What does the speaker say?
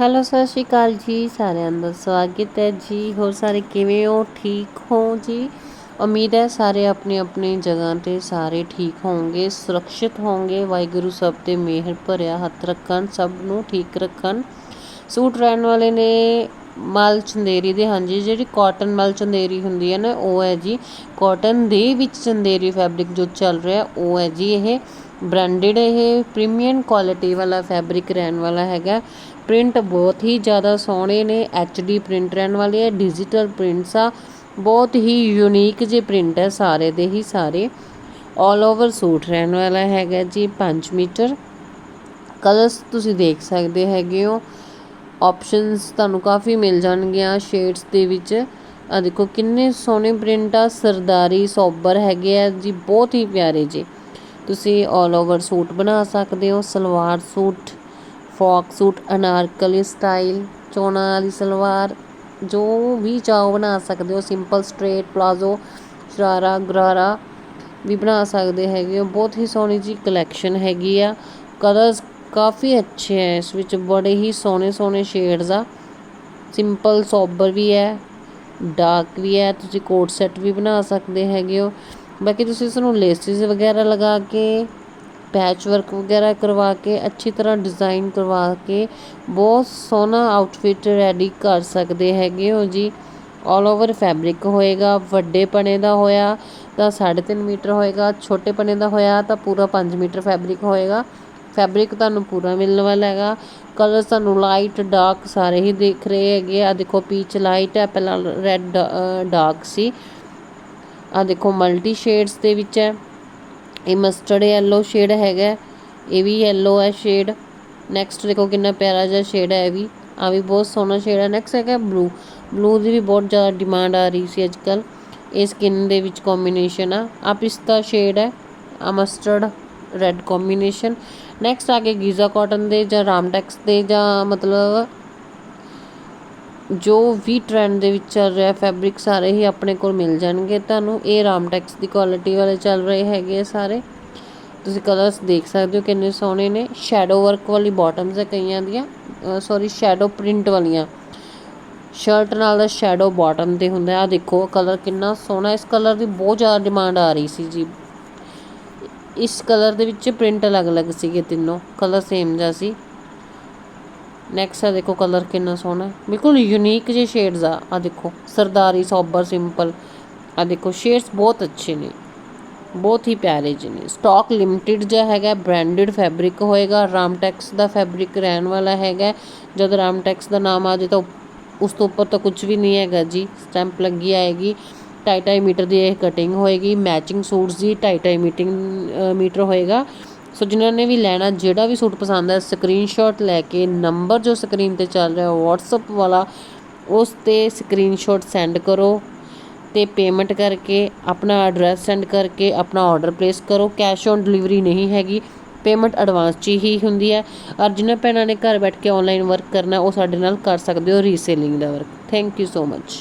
Hello, ਸਤਿ ਸ਼੍ਰੀ ਅਕਾਲ ਜੀ ਸਾਰਿਆਂ ਦਾ ਸਵਾਗਤ ਹੈ ਜੀ। ਹੋਰ ਸਾਰੇ ਕਿਵੇਂ ਹੋ? ਠੀਕ ਹੋ ਜੀ? ਉਮੀਦ ਹੈ ਸਾਰੇ ਆਪਣੀ ਆਪਣੀ ਜਗ੍ਹਾ ਤੇ ਸਾਰੇ ਠੀਕ ਹੋਣਗੇ, ਸੁਰੱਖਿਅਤ ਹੋਣਗੇ। ਵਾਹਿਗੁਰੂ ਸਭ ਤੇ ਮਿਹਰ ਭਰਿਆ ਹੱਥ ਰੱਖਣ, ਸਭ ਨੂੰ ਠੀਕ ਰੱਖਣ। ਸੂਟ ਰਹਿਣ ਵਾਲੇ ਨੇ ਮਲ ਚੰਦੇਰੀ ਦੇ, ਹਾਂਜੀ, ਜਿਹੜੀ ਕਾਟਨ ਮਲ ਚੰਦੇਰੀ ਹੁੰਦੀ ਹੈ ਨਾ, ਉਹ ਹੈ ਜੀ ਕਾਟਨ ਦੇ ਵਿੱਚ ਚੰਦੇਰੀ ਫੈਬਰਿਕ ਜੋ ਚੱਲ ਰਿਹਾ, ਉਹ ਹੈ ਜੀ, ਇਹ ਬ੍ਰਾਂਡਡ ਇਹ ਪ੍ਰੀਮੀਅਮ ਕੁਆਲਿਟੀ ਵਾਲਾ ਫੈਬਰਿਕ ਰਹਿਣ ਵਾਲਾ ਹੈਗਾ। ਪ੍ਰਿੰਟ ਬਹੁਤ ਹੀ ਜ਼ਿਆਦਾ ਸੋਹਣੇ ਨੇ ਐਚਡੀ ਪ੍ਰਿੰਟ ਰਹਿਣ ਵਾਲੇ ਆ ਡਿਜੀਟਲ ਪ੍ਰਿੰਟਸ ਆ, ਬਹੁਤ ਹੀ ਯੂਨੀਕ ਜੇ ਪ੍ਰਿੰਟ ਹੈ ਸਾਰੇ ਦੇ ਹੀ ਸਾਰੇ। ਆਲ ਓਵਰ ਸੂਟ ਰਹਿਣ ਵਾਲਾ ਹੈਗਾ ਜੀ 5 ਮੀਟਰ। ਕਲਰਸ ਤੁਸੀਂ ਦੇਖ ਸਕਦੇ ਹੈਗੇ ਹੋ। ਆਪਸ਼ਨਸ ਤੁਹਾਨੂੰ ਕਾਫੀ ਮਿਲ ਜਾਣਗੀਆਂ ਸ਼ੇਡਸ ਦੇ ਵਿੱਚ। ਆ ਦੇਖੋ, ਕਿੰਨੇ ਸੋਹਣੇ ਪ੍ਰਿੰਟ ਆ, ਸਰਦਾਰੀ, ਸੋਬਰ ਹੈਗੇ ਆ ਜੀ, ਬਹੁਤ ਹੀ ਪਿਆਰੇ ਜੀ। ਤੁਸੀਂ ਆਲ ਓਵਰ ਸੂਟ ਬਣਾ ਸਕਦੇ ਹੋ, salwar suit frock suit anarkali style ਚੋਣਾ ਵਾਲੀ ਸਲਵਾਰ, ਜੋ ਵੀ ਚਾਹੋ ਬਣਾ ਸਕਦੇ ਹੋ simple straight palazzo sharara, gharara ਵੀ ਬਣਾ ਸਕਦੇ ਹੈਗੇ ਹੋ। ਬਹੁਤ ਹੀ ਸੋਹਣੀ ਜੀ ਕਲੈਕਸ਼ਨ ਹੈਗੀ ਆ। ਕਲਰਸ ਕਾਫੀ ਅੱਛੇ ਹੈ ਇਸ ਵਿੱਚ ਬੜੇ ਹੀ ਸੋਹਣੇ ਸੋਹਣੇ ਸ਼ੇਡਸ ਆ। ਸਿੰਪਲ ਸੋਬਰ ਵੀ ਹੈ ਡਾਰਕ ਵੀ ਹੈ ਤੁਸੀਂ ਕੋਟ ਸੈੱਟ ਵੀ ਬਣਾ ਸਕਦੇ ਹੈਗੇ ਹੋ। ਬਾਕੀ ਤੁਸੀਂ ਇਸ ਨੂੰ ਲੇਸਿਸ ਵਗੈਰਾ ਲਗਾ ਕੇ ਪੈਚ ਵਰਕ ਵਗੈਰਾ ਕਰਵਾ ਕੇ, ਅੱਛੀ ਤਰ੍ਹਾਂ ਡਿਜ਼ਾਈਨ ਕਰਵਾ ਕੇ, ਬਹੁਤ ਸੋਹਣਾ ਆਊਟਫਿਟ ਰੈਡੀ ਕਰ ਸਕਦੇ ਹੈਗੇ ਹੋ ਜੀ। ਆਲ ਓਵਰ ਫੈਬਰਿਕ ਹੋਏਗਾ, ਵੱਡੇ ਪਨੇ ਦਾ ਹੋਇਆ ਤਾਂ 3.5 ਮੀਟਰ ਹੋਏਗਾ, ਛੋਟੇ ਪਨੇ ਦਾ ਹੋਇਆ ਤਾਂ ਪੂਰਾ 5 ਮੀਟਰ ਫੈਬਰਿਕ ਹੋਏਗਾ। ਫੈਬਰਿਕ ਤੁਹਾਨੂੰ ਪੂਰਾ ਮਿਲਣ ਵਾਲਾ ਹੈਗਾ। ਕਲਰ ਤੁਹਾਨੂੰ ਲਾਈਟ ਡਾਰਕ ਸਾਰੇ ਹੀ ਦਿਖ ਰਹੇ ਹੈਗੇ ਆ। ਦੇਖੋ ਪੀਚ ਲਾਈਟ ਹੈ, ਪਹਿਲਾਂ ਰੈੱਡ ਡਾਰਕ ਸੀ। ਆ ਦੇਖੋ ਮਲਟੀ ਸ਼ੇਡਸ ਦੇ ਵਿੱਚ ਹੈ। ਇਹ ਮਸਟਰਡ ਯੈਲੋ ਸ਼ੇਡ ਹੈਗਾ। ਇਹ ਵੀ ਯੈਲੋ ਹੈ ਸ਼ੇਡ ਨੈਕਸਟ ਦੇਖੋ, ਕਿੰਨਾ ਪਿਆਰਾ ਜਿਹਾ ਸ਼ੇਡ ਹੈ ਇਹ ਵੀ। ਆ ਵੀ ਬਹੁਤ ਸੋਹਣਾ ਸ਼ੇਡ ਹੈ। ਨੈਕਸਟ ਹੈਗਾ ਬਲੂ ਬਲੂ ਦੀ ਵੀ ਬਹੁਤ ਜ਼ਿਆਦਾ ਡਿਮਾਂਡ ਆ ਰਹੀ ਸੀ ਅੱਜਕੱਲ ਇਹ ਸਕਿਨ ਦੇ ਵਿੱਚ ਕੰਬੀਨੇਸ਼ਨ ਆ। ਆ ਪਿਸਤਾ ਸ਼ੇਡ ਹੈ। ਆ ਮਸਟਰਡ ਰੈੱਡ ਕੰਬੀਨੇਸ਼ਨ ਨੈਕਸਟ ਆ ਕੇ ਗੀਜ਼ਾ ਕਾਟਨ ਦੇ ਜਾਂ ਰਾਮਟੈਕਸ ਦੇ ਜਾਂ ਮਤਲਬ ਜੋ ਵੀ ਟ੍ਰੈਂਡ ਦੇ ਵਿੱਚ ਚੱਲ ਰਿਹਾ ਫੈਬਰਿਕ ਸਾਰੇ ਹੀ ਆਪਣੇ ਕੋਲ ਮਿਲ ਜਾਣਗੇ। ਤੁਹਾਨੂੰ ਇਹ ਰਾਮਟੈਕਸ ਦੀ ਕੁਆਲਿਟੀ ਵਾਲੇ ਚੱਲ ਰਹੇ ਹੈਗੇ ਸਾਰੇ। ਤੁਸੀਂ ਕਲਰਸ ਦੇਖ ਸਕਦੇ ਹੋ ਕਿੰਨੇ ਸੋਹਣੇ ਨੇ। ਸ਼ੈਡੋ ਵਰਕ ਵਾਲੀ ਬਾਟਮਸ ਹੈ ਕਈਆਂ ਦੀਆਂ। ਸੌਰੀ ਸ਼ੈਡੋ ਪ੍ਰਿੰਟ ਵਾਲੀਆਂ। ਸ਼ਰਟ ਨਾਲ ਦਾ ਸ਼ੈਡੋ ਬਾਟਮ ਤੇ ਹੁੰਦਾ ਆ ਦੇਖੋ ਕਲਰ ਕਿੰਨਾ ਸੋਹਣਾ ਇਸ ਕਲਰ ਦੀ ਬਹੁਤ ਜ਼ਿਆਦਾ ਡਿਮਾਂਡ ਆ ਰਹੀ ਸੀ ਜੀ। ਇਸ ਕਲਰ ਦੇ ਵਿੱਚ ਪ੍ਰਿੰਟ ਅਲੱਗ-ਅਲੱਗ ਸੀਗੇ ਤਿੰਨੋਂ। ਕਲਰ ਸੇਮ ਜਿਹਾ ਸੀ। ਨੈਕਸਟ ਆ ਦੇਖੋ ਕਲਰ ਕਿੰਨਾ ਸੋਹਣਾ ਬਿਲਕੁਲ ਯੂਨੀਕ ਜੇ ਸ਼ੇਡਸ ਆ। ਆ ਦੇਖੋ, ਸਰਦਾਰੀ, ਸੋਬਰ ਸਿੰਪਲ ਆ ਦੇਖੋ ਸ਼ੇਡਸ ਬਹੁਤ ਅੱਛੇ ਨੇ। ਬਹੁਤ ਹੀ ਪਿਆਰੇ ਜਿਹੇ ਨੇ। ਸਟਾਕ ਲਿਮਟਿਡ ਜਿਹਾ ਹੈਗਾ ਬ੍ਰਾਂਡਡ ਫੈਬਰਿਕ ਹੋਏਗਾ। ਰਾਮਟੈਕਸ ਦਾ ਫੈਬਰਿਕ ਰਹਿਣ ਵਾਲਾ ਹੈਗਾ। ਜਦ ਰਾਮਟੈਕਸ ਦਾ ਨਾਮ ਆ ਜੇ ਤਾਂ ਉਸ ਤੋਂ ਉੱਪਰ ਤਾਂ ਕੁਝ ਵੀ ਨਹੀਂ ਹੈਗਾ ਜੀ। ਸਟੈਂਪ ਲੱਗੀ ਆਏਗੀ। ਢਾਈ ਢਾਈ ਮੀਟਰ ਦੀ ਇਹ ਕਟਿੰਗ ਹੋਏਗੀ ਮੈਚਿੰਗ ਸੂਟਸ ਦੀ ਢਾਈ ਢਾਈ ਮੀਟਿੰਗ ਮੀਟਰ ਹੋਏਗਾ। ਸੋ ਜਿਨ੍ਹਾਂ ਨੇ ਵੀ ਲੈਣਾ, ਜਿਹੜਾ ਵੀ ਸੂਟ ਪਸੰਦ ਹੈ ਸਕਰੀਨਸ਼ਾਟ ਲੈ ਕੇ ਨੰਬਰ ਜੋ ਸਕਰੀਨ ਤੇ ਚੱਲ ਰਿਹਾ, WhatsApp ਵਾਲਾ, ਉਸ ਤੇ ਸਕਰੀਨਸ਼ਾਟ ਸੈਂਡ ਕਰੋ ਤੇ ਪੇਮੈਂਟ ਕਰਕੇ ਆਪਣਾ ਐਡਰੈਸ ਸੈਂਡ ਕਰਕੇ ਆਪਣਾ ਆਰਡਰ ਪਲੇਸ ਕਰੋ। ਕੈਸ਼ ਔਨ ਡਿਲੀਵਰੀ ਨਹੀਂ ਹੈਗੀ ਪੇਮੈਂਟ ਐਡਵਾਂਸ 'ਚ ਹੀ ਹੁੰਦੀ ਹੈ। ਔਰ ਜਿਨ੍ਹਾਂ ਭੈਣਾਂ ਨੇ ਘਰ ਬੈਠ ਕੇ ਆਨਲਾਈਨ ਵਰਕ ਕਰਨਾ, ਉਹ ਸਾਡੇ ਨਾਲ ਕਰ ਸਕਦੇ ਹੋ reselling the work thank you so much